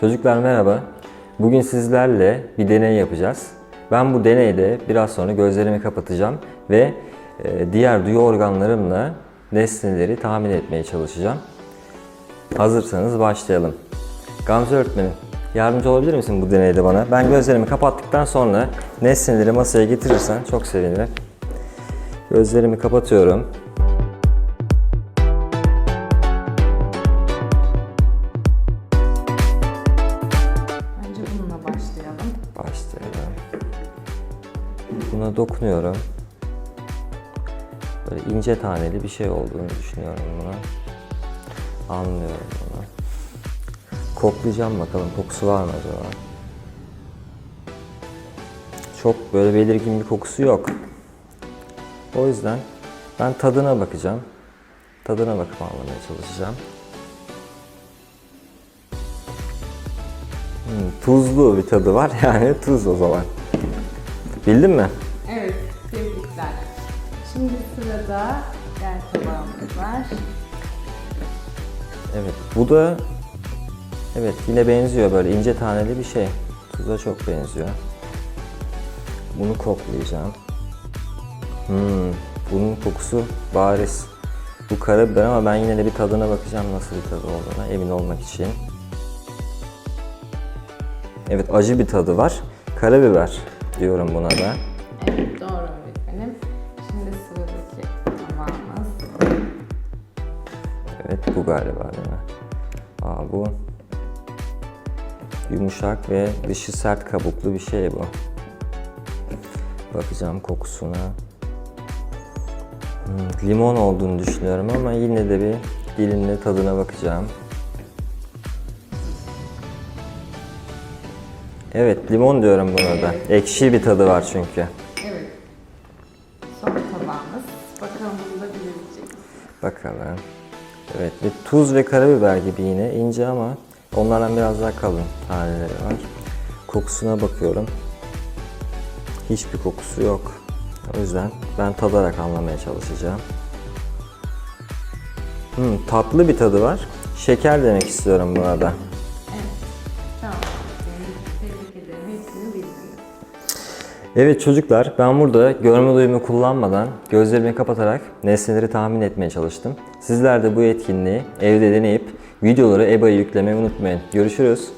Çocuklar merhaba. Bugün sizlerle bir deney yapacağız. Ben bu deneyde biraz sonra gözlerimi kapatacağım ve e, diğer duyu organlarımla nesneleri tahmin etmeye çalışacağım. Hazırsanız başlayalım. Gamze öğretmenim, yardımcı olabilir misin bu deneyde bana? Ben gözlerimi kapattıktan sonra nesneleri masaya getirirsen çok sevinirim. Gözlerimi kapatıyorum. Buna dokunuyorum. Böyle ince taneli bir şey olduğunu düşünüyorum buna. Anlıyorum bunu. Koklayacağım bakalım kokusu var mı acaba? Çok böyle belirgin bir kokusu yok. O yüzden ben tadına bakacağım. Tadına bakıp anlamaya çalışacağım. Hmm, tuzlu bir tadı var yani tuz o zaman. Bildin mi? Tebrikler. Şimdi sırada diğer tabağımız var. Evet. Bu da evet yine benziyor böyle ince taneli bir şey. Tuza çok benziyor. Bunu koklayacağım. Hmm, bunun kokusu bariz. Bu karabiber ama ben yine de bir tadına bakacağım nasıl bir tadı olduğuna emin olmak için. Evet acı bir tadı var. Karabiber diyorum buna da. Evet, doğru öğretmenim. Şimdi sıradaki tabağımız. Evet bu galiba değil mi? Aa bu yumuşak ve dışı sert kabuklu bir şey bu. Bakacağım kokusuna. Hmm, limon olduğunu düşünüyorum ama yine de bir dilimle tadına bakacağım. Evet limon diyorum buna da. Ekşi bir tadı var çünkü. Bakalım. Evet bir tuz ve karabiber gibi yine ince ama onlardan biraz daha kalın taneleri var. Kokusuna bakıyorum. Hiçbir kokusu yok. O yüzden ben tadarak anlamaya çalışacağım. Hmm, tatlı bir tadı var. Şeker demek istiyorum buna da. Evet çocuklar ben burada görme duyumu kullanmadan gözlerimi kapatarak nesneleri tahmin etmeye çalıştım. Sizler de bu etkinliği evde deneyip videoları EBA'ya yüklemeyi unutmayın. Görüşürüz.